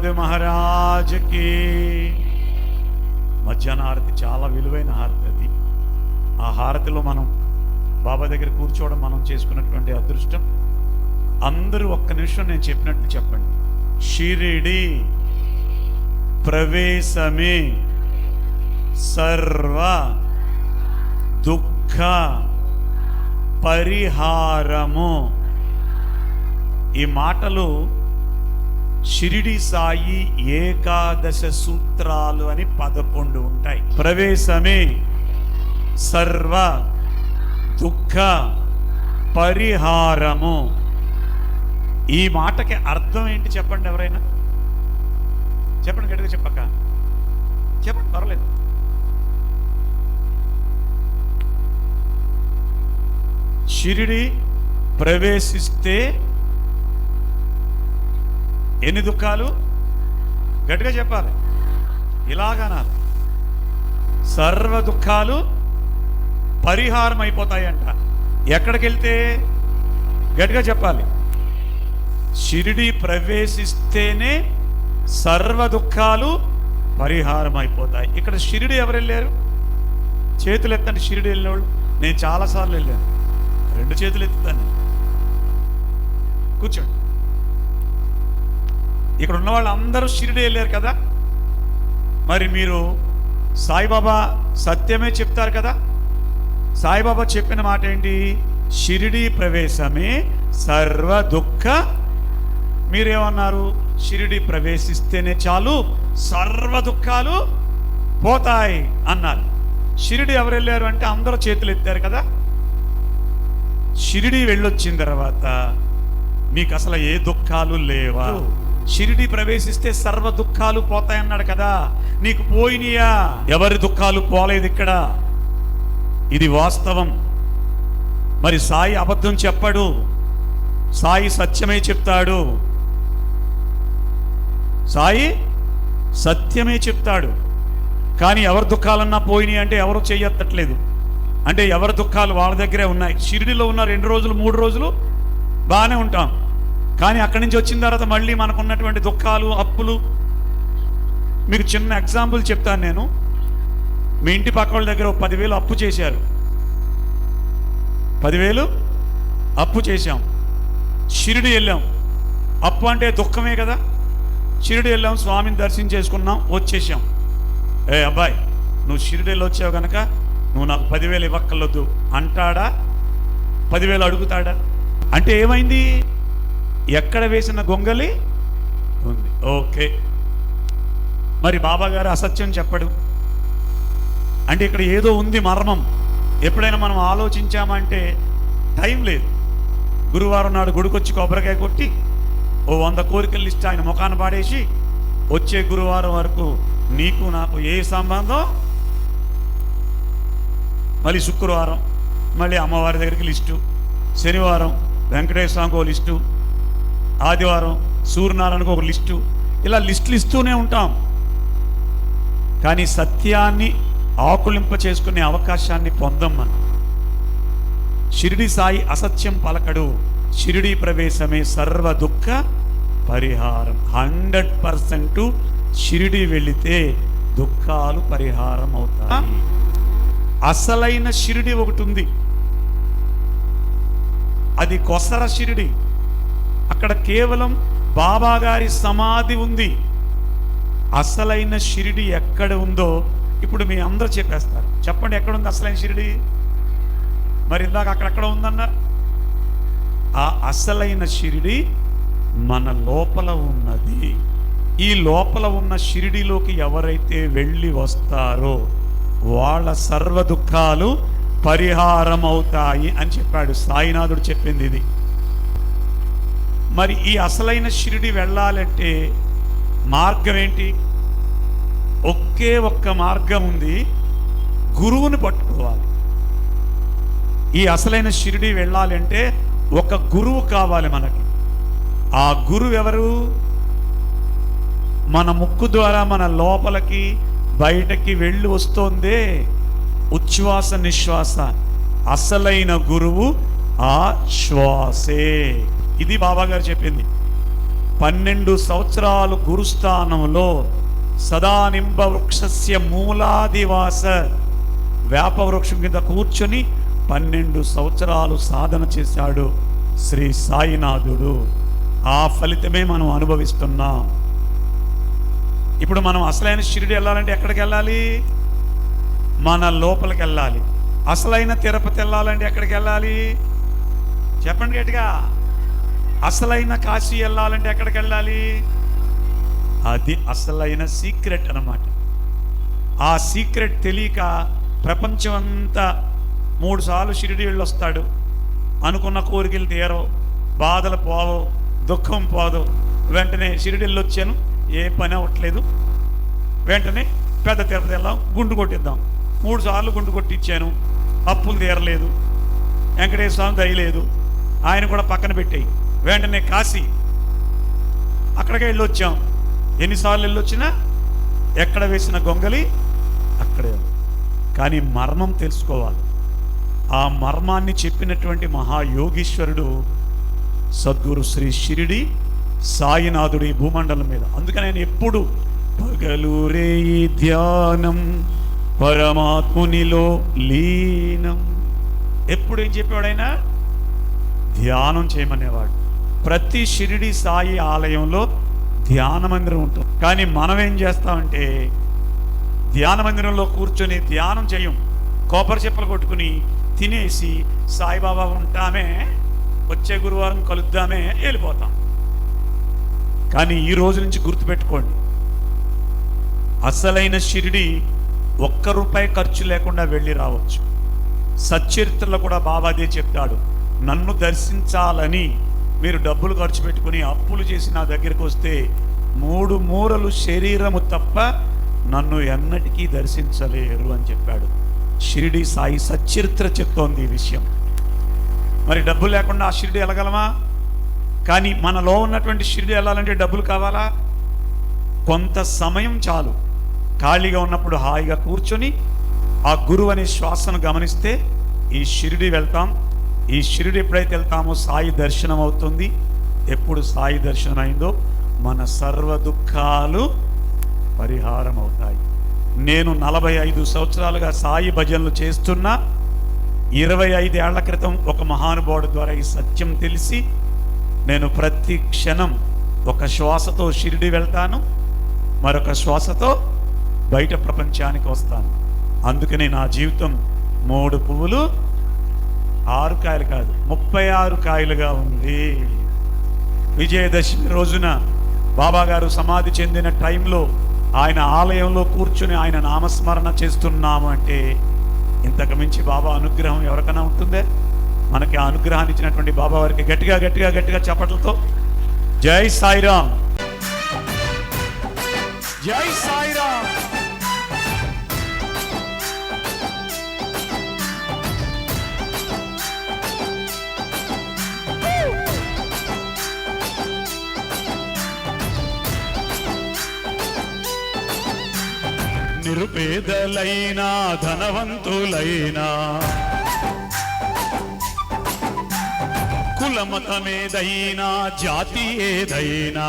ప్రహ్లాద్ మహారాజ్కి మధ్యాహ్న హారతి చాలా విలువైన హారతి అది. ఆ హారతిలో మనం బాబా దగ్గర కూర్చోవడం మనం చేసుకున్నటువంటి అదృష్టం. అందరూ ఒక్క నిమిషం నేను చెప్పినట్టు చెప్పండి. షిరిడి ప్రవేశమే సర్వ దుఃఖ పరిహారము. ఈ మాటలు షిరిడి సాయి ఏకాదశ సూత్రాలు అని పదకొండు ఉంటాయి. ప్రవేశమే సర్వ దుఃఖ పరిహారము. ఈ మాటకి అర్థం ఏంటి చెప్పండి ఎవరైనా? చెప్పండి గట్టిగా చెప్పక్క. చెప్పండి పర్లేదు షిరిడి ప్రవేశిస్తే ఎన్ని దుఃఖాలు? గట్టిగా చెప్పాలి. ఇలాగనాలి. సర్వ దుఃఖాలు పరిహారం అయిపోతాయంట ఎక్కడికి వెళ్తే గట్టిగా చెప్పాలి. షిరిడి ప్రవేశిస్తేనే సర్వ దుఃఖాలు పరిహారం అయిపోతాయి ఇక్కడ షిరిడి ఎవరు వెళ్ళారు చేతులు ఎత్తండి షిరిడి వెళ్ళినవాళ్ళు నేను చాలాసార్లు వెళ్ళాను. రెండు చేతులు ఎత్తుతాను కూర్చోండి. ఇక్కడ ఉన్న వాళ్ళు అందరూ షిరిడి వెళ్ళారు కదా? మరి మీరు సాయిబాబా సత్యమే చెప్తారు కదా? సాయిబాబా చెప్పిన మాట ఏంటి? షిరిడి ప్రవేశమే సర్వ దుఃఖ. మీరేమన్నారు? షిరిడి ప్రవేశిస్తేనే చాలు సర్వ దుఃఖాలు పోతాయి అన్నారు. షిరిడి ఎవరు వెళ్ళారు అంటే అందరూ చేతులు ఎత్తారు కదా? షిరిడి వెళ్ళొచ్చిన తర్వాత మీకు అసలు ఏ దుఃఖాలు లేవా? షిరిడి ప్రవేశిస్తే సర్వ దుఃఖాలు పోతాయన్నాడు కదా. నీకు పోయినయా? ఎవరి దుఃఖాలు పోలేదు ఇక్కడ? ఇది వాస్తవం. మరి సాయి అబద్ధం చెప్పడు. సాయి సత్యమే చెప్తాడు. సాయి సత్యమే చెప్తాడు. కానీ ఎవరి దుఃఖాలన్నా పోయినాయి అంటే ఎవరు చెయ్యత్తట్లేదు అంటే ఎవరి దుఃఖాలు వాళ్ళ దగ్గరే ఉన్నాయి. షిరిడిలో ఉన్న రెండు రోజులు మూడు రోజులు బాగానే ఉంటాం. కానీ అక్కడి నుంచి వచ్చిన తర్వాత మళ్ళీ మనకు ఉన్నటువంటి దుఃఖాలు అప్పులు. మీకు చిన్న ఎగ్జాంపుల్ చెప్తాను నేను. మీ ఇంటి పక్క వాళ్ళ దగ్గర ఒక పదివేలు అప్పు చేశారు. పదివేలు అప్పు చేశాం. షిరిడి వెళ్ళాం. అప్పు అంటే దుఃఖమే కదా. షిరిడి వెళ్ళాం స్వామిని దర్శనం చేసుకున్నాం వచ్చేసాం. ఏ అబ్బాయి నువ్వు షిరిడీలో వచ్చావు కనుక నువ్వు నాకు పదివేలు ఇవ్వక్కర్లొద్దు అంటాడా? పదివేలు అడుగుతాడా? అంటే ఏమైంది? ఎక్కడ వేసిన గొంగలి? ఉంది. ఓకే. మరి బాబా గారు అసత్యం చెప్పడు. అంటే ఇక్కడ ఏదో ఉంది మర్మం. ఎప్పుడైనా మనం ఆలోచించామంటే టైం లేదు. గురువారం నాడు గుడికొచ్చి కొబ్బరికాయ కొట్టి ఓ వంద కోరికలు లిస్ట్ ఆయన ముఖాన్ని పాడేసి వచ్చే గురువారం వరకు నీకు నాకు ఏ సంబంధం? మళ్ళీ శుక్రవారం మళ్ళీ అమ్మవారి దగ్గరికి లిస్టు. శనివారం వెంకటేశ్వర స్వామికి లిస్టు. ఆదివారం సూర్యనారాయణకు ఒక లిస్టు. ఇలా లిస్టులు ఇస్తూనే ఉంటాం. కానీ సత్యాన్ని ఆకులింప చేసుకునే అవకాశాన్ని పొందం మనం. షిరిడి సాయి అసత్యం పలకడు. షిరిడి ప్రవేశమే సర్వ దుఃఖ పరిహారం. హండ్రెడ్ పర్సెంట్ షిరిడి వెళితే దుఃఖాలు పరిహారం అవుతాయి. అసలైన షిరిడి ఒకటి ఉంది. అది కొసర షిరిడి. అక్కడ కేవలం బాబా గారి సమాధి ఉంది. అసలైన షిరిడి ఎక్కడ ఉందో ఇప్పుడు మీ అందరూ చెప్పేస్తారు. చెప్పండి ఎక్కడ ఉంది అసలైన షిరిడి? మరి ఇందాక అక్కడెక్కడ ఉందన్నారు ఆ అసలైన షిరిడి మన లోపల ఉన్నది. ఈ లోపల ఉన్న షిరిడిలోకి ఎవరైతే వెళ్ళి వస్తారో వాళ్ళ సర్వ దుఃఖాలు పరిహారం అవుతాయి అని చెప్పాడు. సాయినాథుడు చెప్పింది ఇది. మరి ఈ అసలైన షిరిడి వెళ్ళాలంటే మార్గం ఏంటి? ఒకే ఒక్క మార్గం ఉంది. గురువుని పట్టుకోవాలి. ఈ అసలైన షిరిడి వెళ్ళాలంటే ఒక గురువు కావాలి మనకి. ఆ గురువు ఎవరు? మన ముక్కు ద్వారా మన లోపలికి బయటకి వెళ్ళి వస్తోందే ఉచ్ఛ్వాస నిశ్వాస. అసలైన గురువు ఆ శ్వాసే. ఇది బాబా గారు చెప్పింది. పన్నెండు సంవత్సరాలు గురుస్థానంలో సదానింబ వృక్షస్య మూలాదివాస వేప వృక్షం కింద కూర్చొని పన్నెండు సంవత్సరాలు సాధన చేశాడు శ్రీ సాయినాథుడు. ఆ ఫలితమే మనం అనుభవిస్తున్నాం. ఇప్పుడు మనం అసలైన షిరిడి వెళ్ళాలంటే ఎక్కడికి వెళ్ళాలి? మన లోపలికి వెళ్ళాలి. అసలైన తిరుపతి వెళ్ళాలంటే ఎక్కడికి వెళ్ళాలి? చెప్పండి గట్టిగా. అసలైన కాశీ వెళ్ళాలంటే ఎక్కడికి వెళ్ళాలి? అది అసలైన సీక్రెట్ అన్నమాట. ఆ సీక్రెట్ తెలియక ప్రపంచం అంతా మూడుసార్లు షిరిడి వెళ్ళొస్తాడు. అనుకున్న కోరికలు తీరవు బాధలు పోవు దుఃఖం పోదు వెంటనే షిరిడిల్లు వచ్చాను ఏ పని అవ్వట్లేదు. వెంటనే పెద్ద తిరుపతి వెళ్దాం గుండు కొట్టిద్దాం. మూడు సార్లు గుండు కొట్టించాను అప్పులు తీరలేదు. వెంకటేశ్వర స్వామి దయలేదు ఆయన కూడా పక్కన పెట్టాయి. వెంటనే కాశీ. అక్కడికే వెళ్ళొచ్చాం. ఎన్నిసార్లు వెళ్ళొచ్చినా ఎక్కడ వేసిన గొంగలి అక్కడే కానీ మర్మం తెలుసుకోవాలి. ఆ మర్మాన్ని చెప్పినటువంటి మహాయోగీశ్వరుడు సద్గురు శ్రీ షిరిడి సాయినాథుడి భూమండలం మీద. అందుకని ఆయన ఎప్పుడు పగలురే ధ్యానం పరమాత్మునిలో లీనం. ఎప్పుడు ఏం చెప్పాడు ఆయన ధ్యానం చేయమనేవాడు. ప్రతి షిరిడి సాయి ఆలయంలో ధ్యాన మందిరం ఉంటుంది. కానీ మనం ఏం చేస్తామంటే ధ్యాన మందిరంలో కూర్చొని ధ్యానం చేయం. కొబ్బరి చెప్పులు కొట్టుకుని తినేసి సాయిబాబా ఉంటామే వచ్చే గురువారం కలుద్దామే వెళ్ళిపోతాం. కానీ ఈ రోజు నుంచి గుర్తుపెట్టుకోండి అసలైన షిరిడి ఒక్క రూపాయి ఖర్చు లేకుండా వెళ్ళి రావచ్చు. సచ్చరిత్రలో కూడా బాబా అదే చెప్తాడు నన్ను దర్శించాలని మీరు డబ్బులు ఖర్చు పెట్టుకుని అప్పులు చేసి నా దగ్గరికి వస్తే మూడు మూరలు శరీరము తప్ప నన్ను ఎన్నటికీ దర్శించలేరు అని చెప్పాడు. షిరిడి సాయి సచ్చరిత్ర చెప్తోంది ఈ విషయం. మరి డబ్బులు లేకుండా ఆ షిరిడి వెళ్ళగలమా? కానీ మనలో ఉన్నటువంటి షిరిడి వెళ్ళాలంటే డబ్బులు కావాలా? కొంత సమయం చాలు. ఖాళీగా ఉన్నప్పుడు హాయిగా కూర్చొని ఆ గురువు అనే శ్వాసను గమనిస్తే ఈ షిరిడి వెళ్తాం. ఈ షిరిడి ఎప్పుడైతే వెళ్తామో సాయి దర్శనం అవుతుంది. ఎప్పుడు సాయి దర్శనం అయిందో మన సర్వ దుఃఖాలు పరిహారం అవుతాయి. నేను నలభై ఐదు సంవత్సరాలుగా సాయి భజనలు చేస్తున్నా. ఇరవై ఐదేళ్ళ క్రితం ఒక మహానుభావుడు ద్వారా ఈ సత్యం తెలిసి నేను ప్రతి క్షణం ఒక శ్వాసతో షిరిడి వెళ్తాను. మరొక శ్వాసతో బయట ప్రపంచానికి వస్తాను. అందుకని నా జీవితం మూడు పువ్వులు ఆరు కాయలు కాదు ముప్పై ఆరు కాయలుగా ఉంది. విజయదశమి రోజున బాబాగారు సమాధి చెందిన టైంలో ఆయన ఆలయంలో కూర్చుని ఆయన నామస్మరణ చేస్తున్నాము అంటే ఇంతకు మించి బాబా అనుగ్రహం ఎవరికైనా ఉంటుందే? మనకి ఆ అనుగ్రహాన్ని ఇచ్చినటువంటి బాబా వారికి గట్టిగా గట్టిగా గట్టిగా చప్పట్లతో. జై సాయిరామ్. జై సాయిరామ్. పేదలైనా ధనవంతులైనా. కులమతమేదైనా జాతి ఏదైనా.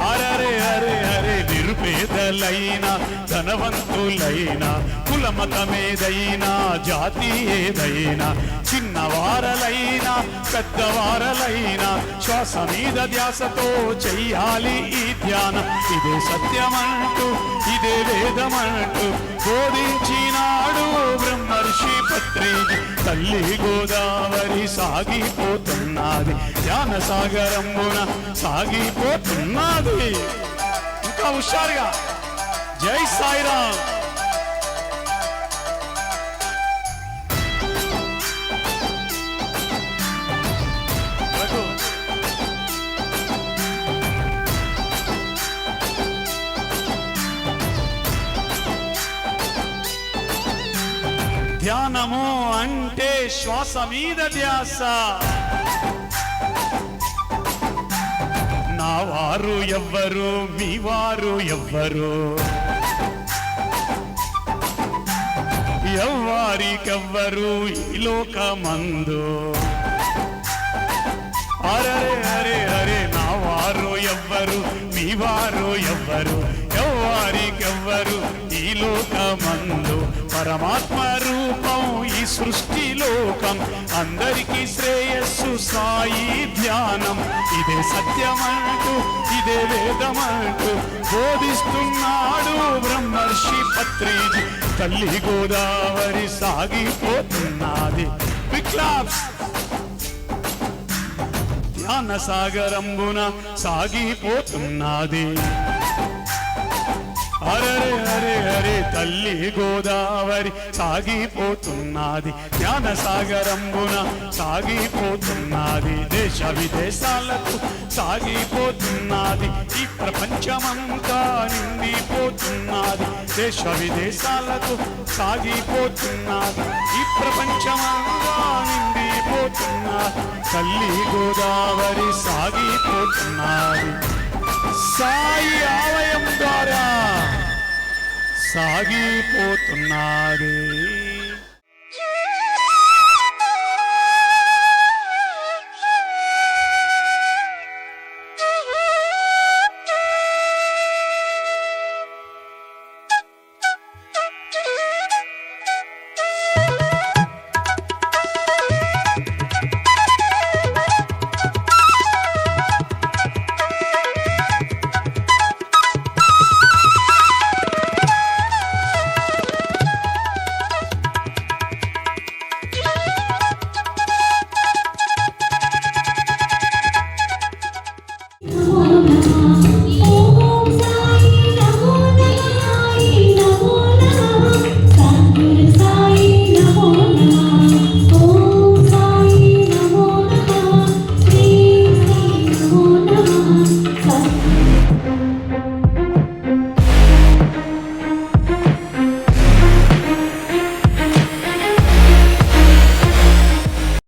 అరరే అరే అరే నిరుపేదలైనా ధనవంతులైనా. కులమతమేదైనా జాతి ఏదైనా. చిన్నవారలైనా పెద్దవారలైనా శ్వాస మీద ధ్యాసతో చెయ్యాలి ఈ ధ్యానం. ఇదే సత్యమంటూ ఇదే వేదమంటూ బోధించినాడు బ్రహ్మర్షి పత్రిజి తల్లి గోదావరి సాగిపోతున్నది ధ్యాన సాగరంబున సాగిపోతున్నది. ఇంకా హుషారుగా. జై సాయిరామ్. ధ్యానము అంటే శ్వాస మీద ధ్యాస. నా వారు ఎవ్వరు మీ వారు ఎవ్వరు? ఎవ్వరికెవ్వరు ఈ లోకమందు? అరే అరే అరే నా వారు ఎవ్వరు మీ వారు ఎవ్వరు? ఎవ్వరికెవ్వరు లోకమందు పరమాత్మ రూపం ఈ సృష్టి లోకం అందరికీ శ్రేయస్సు సాయి ధ్యానం. ఇదే సత్యమంటూ ఇదే వేదమంటూ బోధిస్తున్నాడు బ్రహ్మర్షి పత్రిజీ. తల్లి గోదావరి సాగిపోతున్నది. విక్లాప్స్ ధ్యాన సాగరంబున సాగిపోతున్నది. హరే హరే అరే తల్లి గోదావరి సాగిపోతున్నది జ్ఞాన సాగరంబున సాగిపోతున్నది దేశ విదేశాలకు సాగిపోతున్నది. ఈ ప్రపంచమంతా నిండిపోతున్నది దేశ విదేశాలకు సాగిపోతున్నది. ఈ ప్రపంచమంతా నిండిపోతున్నది తల్లి గోదావరి సాగిపోతున్నది. సాయి సాగిపోతున్నారు.